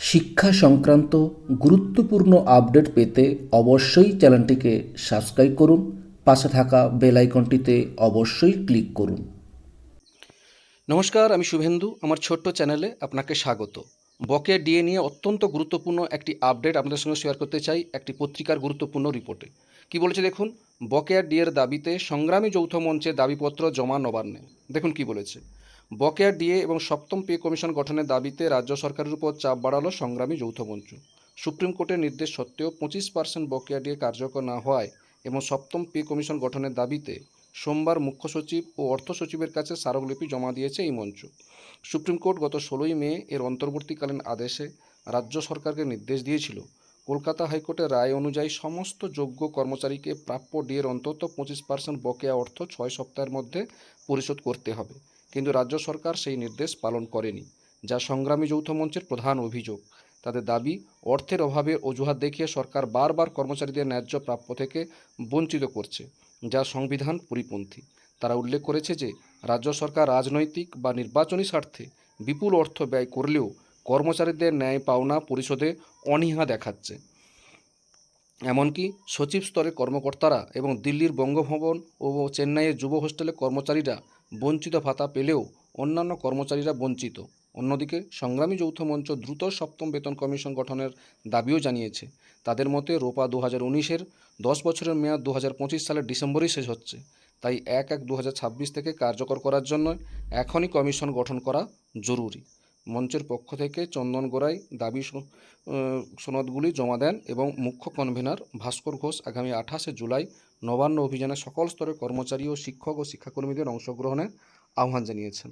শিক্ষা সংক্রান্ত গুরুত্বপূর্ণ আপডেট পেতে অবশ্যই চ্যানেলটিকে সাবস্ক্রাইব করুন, পাশে থাকা বেল আইকনটিতে অবশ্যই ক্লিক করুন। নমস্কার, আমি শুভেন্দু। আমার ছোট্ট চ্যানেলে আপনাকে স্বাগত। বকে ডিএ নিয়ে অত্যন্ত গুরুত্বপূর্ণ একটি আপডেট আপনাদের সঙ্গে শেয়ার করতে চাই একটি পত্রিকার গুরুত্বপূর্ণ রিপোর্টে। কি বলেছে দেখুন? বকেয়া ডিএর দাবিতে সংগ্রামী যৌথ মঞ্চে দাবিপত্র জমা নবান্নে। দেখুন কি বলেছে। বকেয়া ডিএ এবং সপ্তম পে কমিশন গঠনের দাবিতে রাজ্য সরকারের উপর চাপ বাড়ালো সংগ্রামী যৌথ মঞ্চ। সুপ্রিম কোর্টের নির্দেশ সত্ত্বেও পঁচিশ পার্সেন্ট বকেয়া ডিএ কার্যকর না হওয়ায় এবং সপ্তম পে কমিশন গঠনের দাবিতে সোমবার মুখ্য সচিব ও অর্থ সচিবের কাছে স্মারকলিপি জমা দিয়েছে এই মঞ্চ। সুপ্রিম কোর্ট গত ষোলোই মে এর অন্তর্বর্তীকালীন আদেশে রাজ্য সরকারকে নির্দেশ দিয়েছিল কলকাতা হাইকোর্টের রায় অনুযায়ী সমস্ত যোগ্য কর্মচারীকে প্রাপ্য ডিএর অন্তত পঁচিশ পার্সেন্ট বকেয়া অর্থ ছয় সপ্তাহের মধ্যে পরিশোধ করতে হবে। কিন্তু রাজ্য সরকার সেই নির্দেশ পালন করেনি, যা সংগ্রামী যৌথ মঞ্চের প্রধান অভিযোগ। তাদের দাবি, অর্থের অভাবে অজুহাত দেখিয়ে সরকার বারবার কর্মচারীদের ন্যায্য প্রাপ্য থেকে বঞ্চিত করছে, যা সংবিধান পরিপন্থী। তারা উল্লেখ করেছে যে, রাজ্য সরকার রাজনৈতিক বা নির্বাচনী স্বার্থে বিপুল অর্থ ব্যয় করলেও কর্মচারীদের ন্যায় পাওনা পরিশোধে অনীহা দেখাচ্ছে। এমনকি সচিব স্তরের কর্মকর্তারা এবং দিল্লির বঙ্গভবন ও চেন্নাইয়ের যুব হোস্টেলের কর্মচারীরা বঞ্চিত ভাতা পেলেও অন্যান্য কর্মচারীরা বঞ্চিত। অন্যদিকে সংগ্রামী যৌথ মঞ্চ দ্রুত সপ্তম বেতন কমিশন গঠনের দাবিও জানিয়েছে। তাদের মতে রোপা দু হাজার উনিশের দশ বছরের মেয়াদ দু হাজার পঁচিশ সালের ডিসেম্বরেই শেষ হচ্ছে। তাই এক এক দু হাজার ছাব্বিশ থেকে কার্যকর করার জন্য এখনই কমিশন গঠন করা জরুরি। মঞ্চের পক্ষ থেকে চন্দন গোড়াই দাবি সনদগুলি জমা দেন এবং মুখ্য কনভেনার ভাস্কর ঘোষ আগামী আঠাশে জুলাই নবান্ন অভিযানে সকল স্তরের কর্মচারী ও শিক্ষক ও শিক্ষাকর্মীদের অংশগ্রহণে আহ্বান জানিয়েছেন।